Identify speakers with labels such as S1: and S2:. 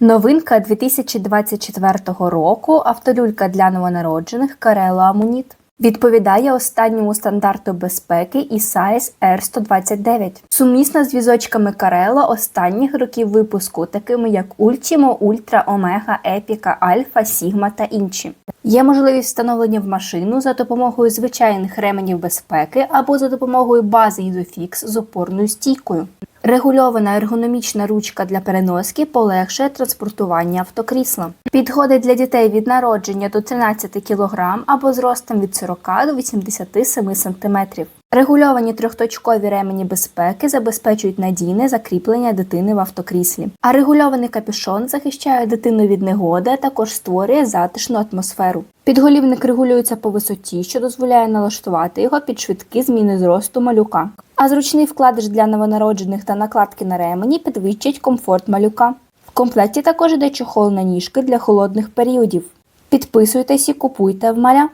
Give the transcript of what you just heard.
S1: Новинка 2024 року автолюлька для новонароджених Карело Амуніт. Відповідає останньому стандарту безпеки ISAIS R129. Сумісна з візочками Карело останніх років випуску, такими як Ultimo, Ultra, Omega, Epica, Alpha, Sigma та інші. Є можливість встановлення в машину за допомогою звичайних ременів безпеки або за допомогою бази Isofix з опорною стійкою. Регульована ергономічна ручка для переноски полегшує транспортування автокрісла. Підходить для дітей від народження до 13 кг або зростом від 40 до 87 см. Регульовані трьохточкові ремені безпеки забезпечують надійне закріплення дитини в автокріслі. А регульований капюшон захищає дитину від негоди, а також створює затишну атмосферу. Підголівник регулюється по висоті, що дозволяє налаштувати його під швидкі зміни зросту малюка. А зручний вкладиш для новонароджених та накладки на ремені підвищать комфорт малюка. В комплекті також йде чохол на ніжки для холодних періодів. Підписуйтесь і купуйте в маля.